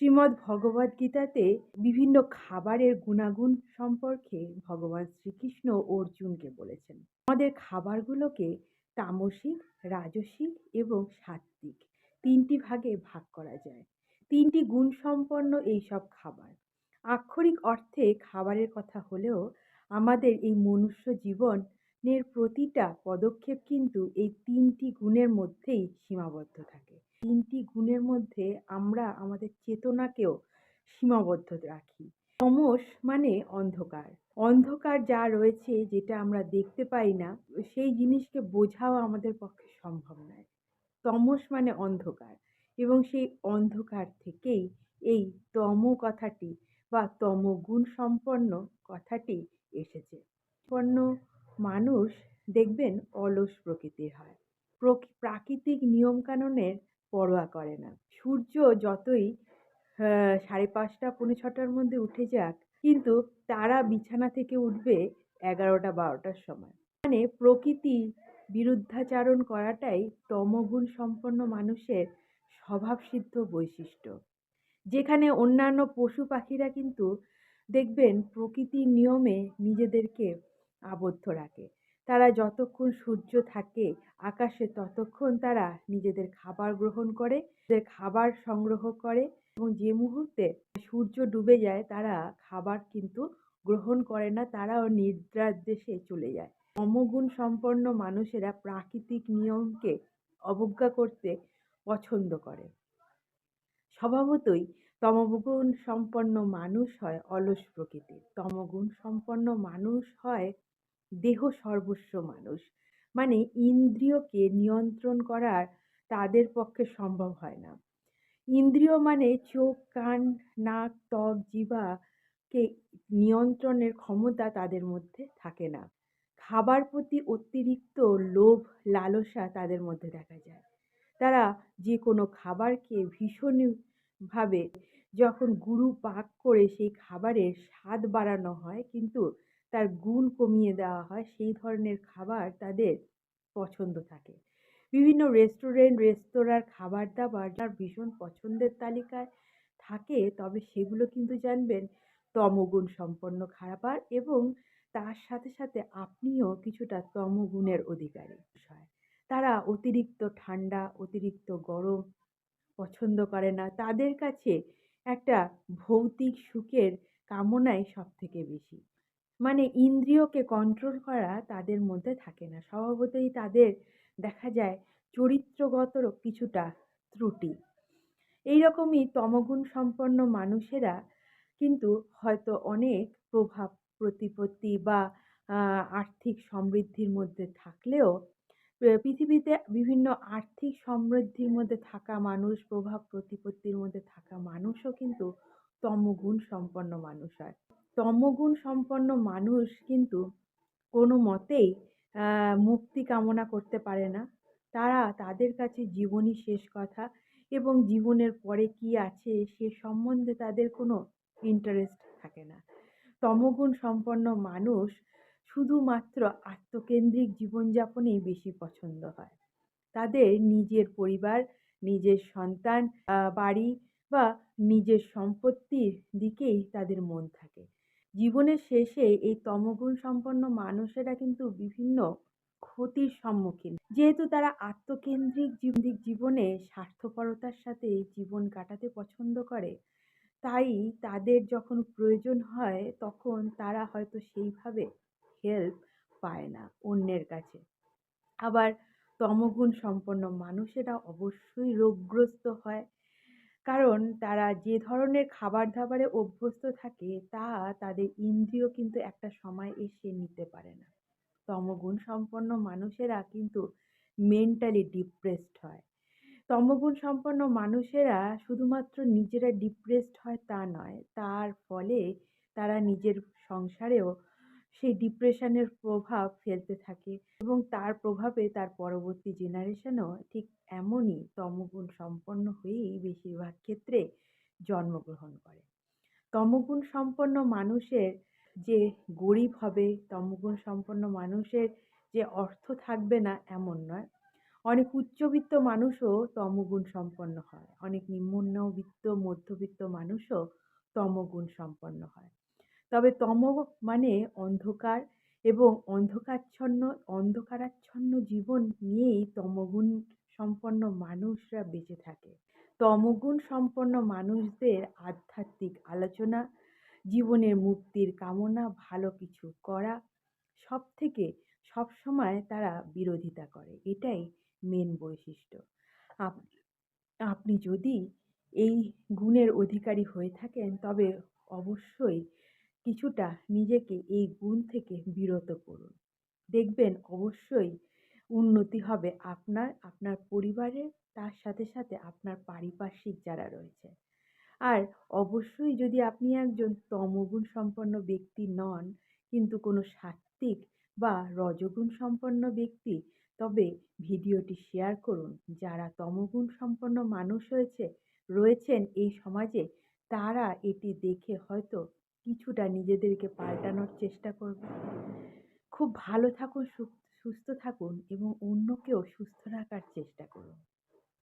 শ্রীমদ্ ভগবদ্গীতাতে বিভিন্ন খাবারের গুণাগুণ সম্পর্কে ভগবান শ্রীকৃষ্ণ অর্জুনকে বলেছেন। আমাদের খাবারগুলোকে তামসিক, রাজসিক এবং সাত্ত্বিক তিনটি ভাগে ভাগ করা যায়। তিনটি গুণ গুণসম্পন্ন এইসব খাবার। আক্ষরিক অর্থে খাবারের কথা হলেও আমাদের এই মনুষ্য জীবনের প্রতিটা পদক্ষেপ কিন্তু এই তিনটি গুণের মধ্যেই সীমাবদ্ধ থাকে। তিনটি গুণের মধ্যে আমরা আমাদের চেতনাকেও সীমাবদ্ধ রাখি। তমস মানে অন্ধকার। অন্ধকার যা রয়েছে যেটা আমরা দেখতে পাই না, সেই জিনিসকে বোঝাও আমাদের পক্ষে সম্ভব নয়। তমস মানে অন্ধকার এবং সেই অন্ধকার থেকেই এই তম কথাটি বা তমগুণ সম্পন্ন কথাটি এসেছে। সম্পন্ন মানুষ দেখবেন অলস প্রকৃতির হয়। প্রাকৃতিক নিয়মকানুনের পরোয়া করে না। সূর্য যতই সাড়ে পাঁচটা, পৌনে ছটার মধ্যে উঠে যাক, কিন্তু তারা বিছানা থেকে উঠবে এগারোটা, বারোটার সময়। মানে প্রকৃতি বিরুদ্ধাচারণ করাটাই তমগুণ সম্পন্ন মানুষের স্বভাবসিদ্ধ বৈশিষ্ট্য। যেখানে অন্যান্য পশু পাখিরা কিন্তু দেখবেন প্রকৃতির নিয়মে নিজেদেরকে আবদ্ধ রাখে। তারা যতক্ষণ সূর্য থাকে আকাশে, ততক্ষণ তারা নিজেদের খাবার গ্রহণ করে খাবার সংগ্রহ করে এবং যে মুহূর্তে সূর্য ডুবে যায়, তারা খাবার কিন্তু গ্রহণ করে না, তারাও নিদ্রার দেশে চলে যায়। তমগুণ সম্পন্ন মানুষেরা প্রাকৃতিক নিয়মকে অবজ্ঞা করতে পছন্দ করে। স্বভাবতই তমগুণ সম্পন্ন মানুষ হয় অলস প্রকৃতির। তমগুণ সম্পন্ন মানুষ হয় দেহ সর্বস্ব মানুষ। মানে ইন্দ্রিয়কে নিয়ন্ত্রণ করার তাদের পক্ষে সম্ভব হয় না। ইন্দ্রিয় মানে চোখ, কান, নাক, ত্বক জিভাকে নিয়ন্ত্রণের ক্ষমতা তাদের মধ্যে থাকে না। খাবার প্রতি অতিরিক্ত লোভ, লালসা তাদের মধ্যে দেখা যায়। তারা যে কোনো খাবারকে ভীষণভাবে যখন গুরু পাক করে সেই খাবারের স্বাদ বাড়ানো হয়, কিন্তু তার গুণ কমিয়ে দেওয়া হয়, সেই ধরনের খাবার তাদের পছন্দ থাকে। বিভিন্ন রেস্টুরেন্ট রেস্তোরাঁর খাবার দাবার যার ভীষণ পছন্দের তালিকায় থাকে, তবে সেগুলো কিন্তু জানবেন তমগুণ সম্পন্ন খাবার এবং তার সাথে সাথে আপনিও কিছুটা তমগুণের অধিকারী। হয় তারা অতিরিক্ত ঠান্ডা, অতিরিক্ত গরম পছন্দ করে না। তাদের কাছে একটা ভৌতিক সুখের কামনাই সব থেকে বেশি। মানে ইন্দ্রিয়কে কন্ট্রোল করা তাদের মধ্যে থাকে না। স্বভাবতই তাদের দেখা যায় চরিত্রগত কিছুটা ত্রুটি। এইরকমই তমগুণ সম্পন্ন মানুষেরা কিন্তু হয়তো অনেক প্রভাব প্রতিপত্তি বা আর্থিক সমৃদ্ধির মধ্যে থাকলেও পৃথিবীতে বিভিন্ন আর্থিক সমৃদ্ধির মধ্যে থাকা মানুষ, প্রভাব প্রতিপত্তির মধ্যে থাকা মানুষও কিন্তু তমগুণ সম্পন্ন মানুষ হয়। তমগুণ সম্পন্ন মানুষ কিন্তু কোনো মতেই মুক্তি কামনা করতে পারে না। তারা তাদের কাছে জীবনই শেষ কথা এবং জীবনের পরে কি আছে সে সম্বন্ধে তাদের কোনো ইন্টারেস্ট থাকে না। তমগুণ সম্পন্ন মানুষ শুধুমাত্র আত্মকেন্দ্রিক জীবনযাপনেই বেশি পছন্দ হয়। তাদের নিজের পরিবার, নিজের সন্তান বাড়ি বা নিজের সম্পত্তির দিকেই তাদের মন থাকে। জীবনের শেষে এই তমগুণ সম্পন্ন মানুষেরা কিন্তু বিভিন্ন ক্ষতির সম্মুখীন। যেহেতু তারা আত্মকেন্দ্রিক জীবনে স্বার্থপরতার সাথে জীবন কাটাতে পছন্দ করে, তাই তাদের যখন প্রয়োজন হয় তখন তারা হয়তো সেইভাবে হেল্প পায় না অন্যের কাছে। আবার তমগুণ সম্পন্ন মানুষেরা অবশ্যই রোগগ্রস্ত হয় কারণ তারা যে ধরনের খাবার দাবারে অভ্যস্ত থাকে, তা তাদের ইন্দ্রিয় কিন্তু একটা সময় এসে নিতে পারে না। তমগুণ সম্পন্ন মানুষেরা কিন্তু মেন্টালি ডিপ্রেসড হয়। তমগুণ সম্পন্ন মানুষেরা শুধুমাত্র নিজেরা ডিপ্রেসড হয় তা নয়, তার ফলে তারা নিজের সংসারেও সেই ডিপ্রেশনের প্রভাব ফেলতে থাকে এবং তার প্রভাবে তার পরবর্তী জেনারেশনও ঠিক এমনই তমগুণ সম্পন্ন হয়েই বেশিরভাগ ক্ষেত্রে জন্মগ্রহণ করে। তমগুণ সম্পন্ন মানুষের যে গরিব হবে, তমগুণ সম্পন্ন মানুষের যে অর্থ থাকবে না এমন নয়। অনেক উচ্চবিত্ত মানুষও তমগুণ সম্পন্ন হয়। অনেক নিম্নবিত্ত, মধ্যবিত্ত মানুষও তমগুণ সম্পন্ন হয়। তবে তম মানে অন্ধকার এবং অন্ধকারচ্ছন্ন, অন্ধকারাচ্ছন্ন জীবন নিয়েই তমগুণ সম্পন্ন মানুষরা বেঁচে থাকে। তমগুণ সম্পন্ন মানুষদের আধ্যাত্মিক আলোচনা, জীবনের মুক্তির কামনা, ভালো কিছু করা সব থেকে সবসময় তারা বিরোধিতা করে। এটাই মেন বৈশিষ্ট্য। আপ- আপনি যদি এই গুণের অধিকারী হয়ে থাকেন, তবে অবশ্যই কিছুটা নিজেকে এই গুণ থেকে বিরত করুন। দেখবেন অবশ্যই উন্নতি হবে আপনার আপনার পরিবারের তার সাথে সাথে আপনার পারিপার্শ্বিক যারা রয়েছে। আর অবশ্যই যদি আপনি একজন তমগুণ সম্পন্ন ব্যক্তি নন, কিন্তু কোনো সাত্ত্বিক বা রজগুণ সম্পন্ন ব্যক্তি, তবে ভিডিওটি শেয়ার করুন। যারা তমগুণ সম্পন্ন মানুষ হয়েছে, রয়েছেন এই সমাজে, তারা এটি দেখে হয়তো কিছুটা নিজেদেরকে পাল্টানোর চেষ্টা করবে। খুব ভালো থাকুন সুস্থ থাকুন এবং অন্যকেও সুস্থ রাখার চেষ্টা করুন।